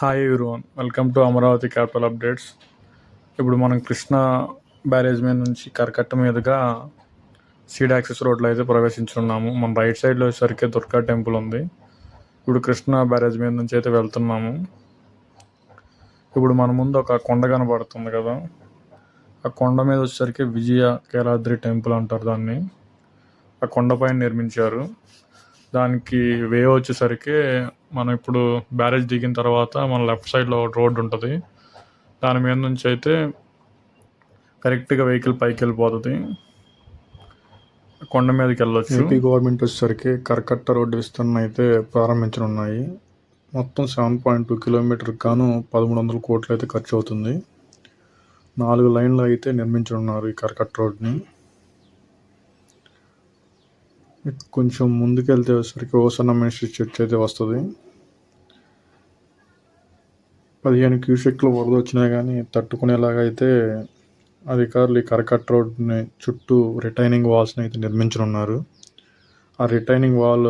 Hi everyone welcome to Amaravati capital updates ఇప్పుడు మనం Krishna barrage మీద నుంచి కరకట్ట మీదుగా సీడ్ యాక్సెస్ రోడ్లో అయితే ప్రవేశించున్నాము. మన రైట్ సైడ్లో వచ్చేసరికి దుర్గా టెంపుల్ ఉంది. ఇప్పుడు కృష్ణా బ్యారేజ్ మీద నుంచి అయితే వెళ్తున్నాము. ఇప్పుడు మన ముందు ఒక కొండ కనబడుతుంది కదా. ఆ కొండ మీద వచ్చేసరికి విజయ కేలాద్రి టెంపుల్ అంటారు దాన్ని. ఆ కొండపైన నిర్మించారు. దానికి వే వచ్చేసరికి మనం ఇప్పుడు బ్యారేజ్ దిగిన తర్వాత మన లెఫ్ట్ సైడ్లో ఒక రోడ్డు ఉంటుంది. దాని మీద నుంచి అయితే కరెక్ట్గా వెహికల్ పైకి వెళ్ళిపోతుంది. కొండ మీదకి వెళ్ళొచ్చు. ఏపీ గవర్నమెంట్ వచ్చేసరికి కరకట్ట రోడ్డు విస్తరణ అయితే ప్రారంభించనున్నాయి. మొత్తం సెవెన్ పాయింట్ టూ కిలోమీటర్ గాను పదమూడు వందల కోట్లు అయితే ఖర్చు అవుతుంది. నాలుగు లైన్లు అయితే నిర్మించనున్నారు ఈ కరకట్ట రోడ్ని కొంచెం ముందుకెళ్తే వచ్చేసరికి ఓసన్న మినిస్ట్రీ చర్చ్ అయితే వస్తుంది. పదిహేను క్యూసెక్లు వరద వచ్చినా కానీ తట్టుకునేలాగా అయితే అధికారులు ఈ కరకట్ రోడ్ని చుట్టూ రిటైనింగ్ వాల్స్ని అయితే నిర్మించనున్నారు. ఆ రిటైనింగ్ వాల్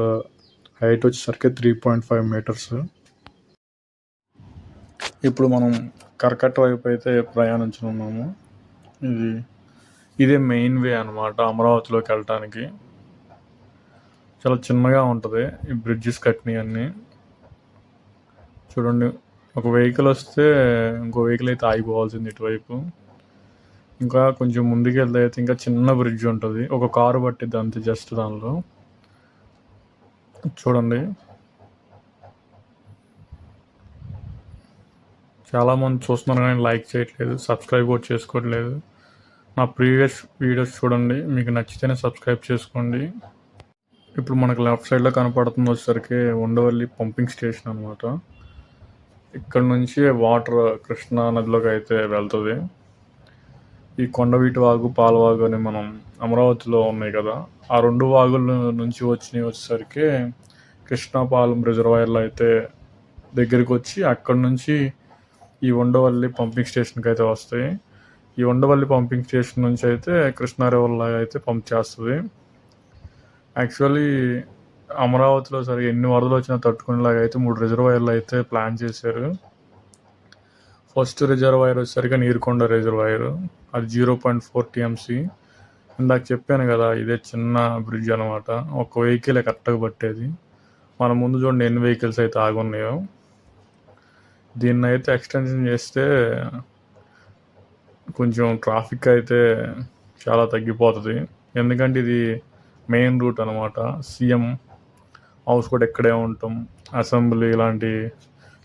హైట్ వచ్చేసరికి త్రీ పాయింట్ ఫైవ్ మీటర్స్. ఇప్పుడు మనం కరకట్ట వైపు అయితే ప్రయాణించనున్నాము. ఇది ఇదే మెయిన్ వే అనమాట అమరావతిలోకి వెళ్ళటానికి. చాలా చిన్నగా ఉంటుంది. ఈ బ్రిడ్జెస్ కట్టినవి అన్నీ. చూడండి ఒక వెహికల్ వస్తే ఇంకో వెహికల్ అయితే ఆగిపోవాల్సింది ఇటువైపు. ఇంకా కొంచెం ముందుకు వెళ్తే అయితే ఇంకా చిన్న బ్రిడ్జ్ ఉంటుంది. ఒక కారు పట్టిద్ది అంతే జస్ట్ దానిలో. చూడండి. చాలామంది చూస్తున్నారు కానీ లైక్ చేయట్లేదు సబ్స్క్రైబ్ కూడా చేసుకోవట్లేదు. నా ప్రీవియస్ వీడియోస్ చూడండి. మీకు నచ్చితేనే సబ్స్క్రైబ్ చేసుకోండి. ఇప్పుడు మనకు లెఫ్ట్ సైడ్లో కనపడుతుంది వచ్చేసరికి ఉండవల్లి పంపింగ్ స్టేషన్ అనమాట ఇక్కడ నుంచి వాటర్ కృష్ణా నదిలోకి అయితే వెళ్తుంది. ఈ కొండవీటి వాగు పాలవాగు అని మనం అమరావతిలో ఉన్నాయి కదా ఆ రెండు వాగుల నుంచి వచ్చినవి వచ్చేసరికి కృష్ణాపాలెం రిజర్వాయర్లో అయితే దగ్గరికి వచ్చి అక్కడ నుంచి ఈ ఉండవల్లి పంపింగ్ స్టేషన్కి అయితే వస్తాయి. ఈ ఉండవల్లి పంపింగ్ స్టేషన్ నుంచి అయితే కృష్ణా రివర్లో అయితే పంప్ చేస్తుంది. యాక్చువల్లీ అమరావతిలో సరే ఎన్ని వరదలు వచ్చినా తట్టుకునేలాగా అయితే మూడు రిజర్వాయర్లు అయితే ప్లాన్ చేశారు. ఫస్ట్ రిజర్వాయర్ వచ్చేసరికి నీరుకొండ రిజర్వాయర్ అది జీరో పాయింట్ ఫోర్ టీఎంసీ. ఇందాక చెప్పాను కదా ఇదే చిన్న బ్రిడ్జ్ అనమాట ఒక వెహికల్ కరెక్ట్గా పట్టేది. మన ముందు చూడండి ఎన్ని వెహికల్స్ అయితే ఆగున్నాయో. దీన్ని అయితే ఎక్స్టెన్షన్ చేస్తే కొంచెం ట్రాఫిక్ అయితే చాలా తగ్గిపోతుంది. ఎందుకంటే ఇది మెయిన్ రూట్ అనమాట సీఎం హౌస్ కూడా ఇక్కడే ఉంటాం. అసెంబ్లీ ఇలాంటి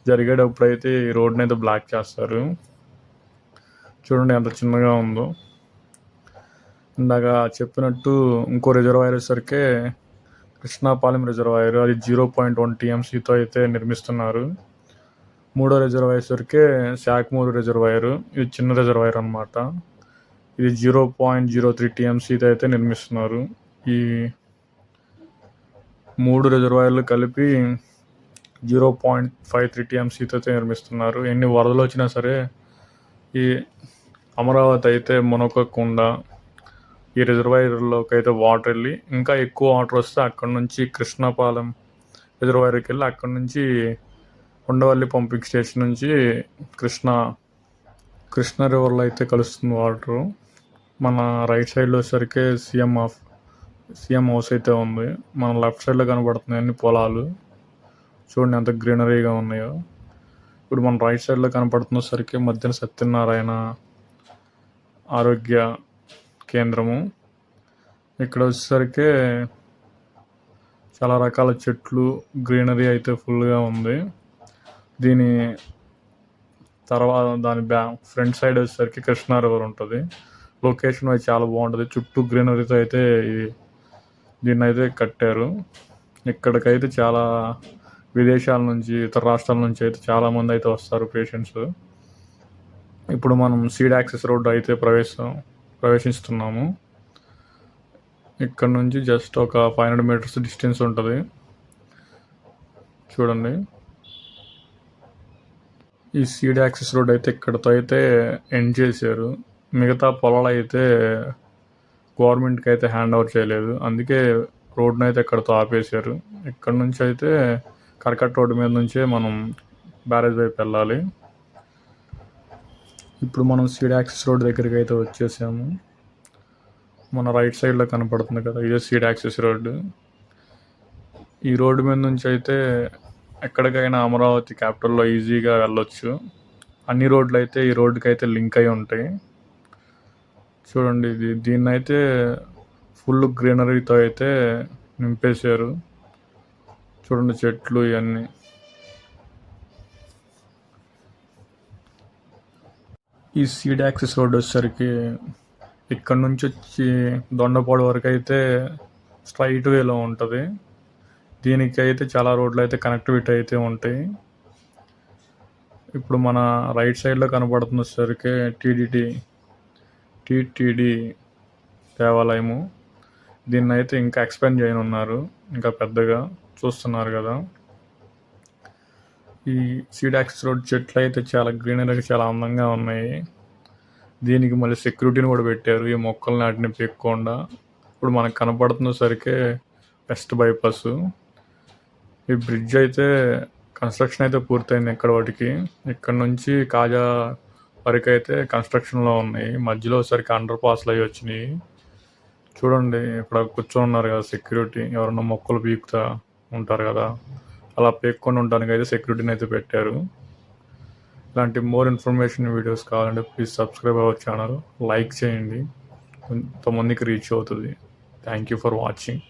జరిగేటప్పుడు అయితే ఈ రోడ్ని అయితే బ్లాక్ చేస్తారు. చూడండి ఎంత చిన్నగా ఉందో. ఇందాక చెప్పినట్టు ఇంకో రిజర్వాయర్ వచ్చేసరికి కృష్ణాపాలెం రిజర్వాయర్ అది జీరో పాయింట్ వన్ టీఎంసీతో అయితే నిర్మిస్తున్నారు. మూడో రిజర్వాయర్ సరికే శాఖమూరు రిజర్వాయర్ ఇది చిన్న రిజర్వాయర్ అనమాట ఇది జీరో పాయింట్ జీరో త్రీ టీఎంసీతో అయితే నిర్మిస్తున్నారు. ఈ మూడు రిజర్వాయర్లు కలిపి జీరో పాయింట్ ఫైవ్ త్రీ టీఎంసీతో నిర్మిస్తున్నారు. ఎన్ని వరదలు వచ్చినా సరే ఈ అమరావతి అయితే మునకకుండా ఈ రిజర్వాయర్లోకి అయితే వాటర్ వెళ్ళి ఇంకా ఎక్కువ వాటర్ వస్తే అక్కడ నుంచి కృష్ణాపాలెం రిజర్వాయర్కి వెళ్ళి అక్కడ నుంచి ఉండవల్లి పంపింగ్ స్టేషన్ నుంచి కృష్ణ కృష్ణ రివర్లో అయితే కలుస్తుంది వాటరు. మన రైట్ సైడ్లో వచ్చేసరికి సీఎం ఆఫ్ సీఎం హౌస్ అయితే ఉంది. మన లెఫ్ట్ సైడ్లో కనబడుతున్నాయి అన్ని పొలాలు. చూడండి ఎంత గ్రీనరీగా ఉన్నాయో. ఇప్పుడు మన రైట్ సైడ్లో కనపడుతున్న సరికి మధ్యన సత్యనారాయణ ఆరోగ్య కేంద్రము. ఇక్కడ వచ్చేసరికి చాలా రకాల చెట్లు గ్రీనరీ అయితే ఫుల్గా ఉంది. దీని తర్వాత దాని బ్యా ఫ్రంట్ సైడ్ వచ్చేసరికి కృష్ణా రివర్ ఉంటుంది. లొకేషన్ అయితే చాలా బాగుంటుంది. చుట్టూ గ్రీనరీతో అయితే ఇది దీన్ని అయితే కట్టారు. ఇక్కడికైతే చాలా విదేశాల నుంచి ఇతర రాష్ట్రాల నుంచి అయితే చాలామంది అయితే వస్తారు పేషెంట్స్. ఇప్పుడు మనం సీడ్ యాక్సెస్ రోడ్డు అయితే ప్రవేశం ప్రవేశిస్తున్నాము. ఇక్కడ నుంచి జస్ట్ ఒక ఫైవ్ హండ్రెడ్ మీటర్స్ డిస్టెన్స్ ఉంటుంది. చూడండి. ఈ సీడ్ యాక్సెస్ రోడ్ అయితే ఇక్కడతో అయితే ఎండ్ చేశారు. మిగతా పొలాలు అయితే గవర్నమెంట్కి అయితే హ్యాండ్ ఓవర్ చేయలేదు. అందుకే రోడ్ను అయితే ఇక్కడతో ఆపేశారు. ఇక్కడ నుంచి అయితే కర్కట్ రోడ్డు మీద నుంచే మనం బ్యారేజ్ వైపు వెళ్ళాలి. ఇప్పుడు మనం సీడ్ యాక్సెస్ రోడ్ దగ్గరికి అయితే వచ్చేసాము. మన రైట్ సైడ్లో కనపడుతుంది కదా ఇదే సీడ్ యాక్సెస్ రోడ్డు. ఈ రోడ్డు మీద నుంచి అయితే ఎక్కడికైనా అమరావతి క్యాపిటల్లో ఈజీగా వెళ్ళొచ్చు. అన్ని రోడ్లు అయితే ఈ రోడ్డుకి అయితే లింక్ అయి ఉంటాయి. చూడండి ఇది దీన్ని అయితే ఫుల్ గ్రీనరీతో అయితే నింపేశారు. చూడండి చెట్లు ఇవన్నీ ఈ సీడ్ యాక్సిస్ రోడ్ వచ్చేసరికి ఇక్కడ నుంచి వచ్చి దొండపాడు వరకు అయితే స్ట్రైట్ వేలో ఉంటుంది. దీనికి అయితే చాలా రోడ్లు అయితే కనెక్టివిటీ అయితే ఉంటాయి. ఇప్పుడు మన రైట్ సైడ్లో కనబడుతున్న సరికి టీడీటీ టీటీడీ దేవాలయము. దీన్ని అయితే ఇంకా ఎక్స్పాండ్ చేయనున్నారు. ఇంకా పెద్దగా చూస్తున్నారు కదా. ఈ సీడాక్స్ రోడ్ చెట్లు అయితే చాలా గ్రీనరీగా చాలా అందంగా ఉన్నాయి. దీనికి మళ్ళీ సెక్యూరిటీని కూడా పెట్టారు. ఈ మొక్కలు నాటిని పెక్కకుండా. ఇప్పుడు మనకు కనపడుతున్న సరికే వెస్ట్ బైపాస్. ఈ బ్రిడ్జ్ అయితే కన్స్ట్రక్షన్ అయితే పూర్తయింది ఇక్కడ వాటికి. ఇక్కడ నుంచి కాజా వరకు అయితే కన్స్ట్రక్షన్లో ఉన్నాయి. మధ్యలో సరికి అండర్ పాస్లు అవి వచ్చినాయి. చూడండి ఇక్కడ కూర్చొని ఉన్నారు కదా సెక్యూరిటీ ఎవరన్నా మొక్కలు పీకుతా ఉంటారు కదా. అలా పీక్కొని ఉండడానికి అయితే సెక్యూరిటీని అయితే పెట్టారు. ఇలాంటి మోర్ ఇన్ఫర్మేషన్ వీడియోస్ కావాలంటే please subscribe our channel like చేయండి. కొంతమందికి రీచ్ అవుతుంది. Thank you for watching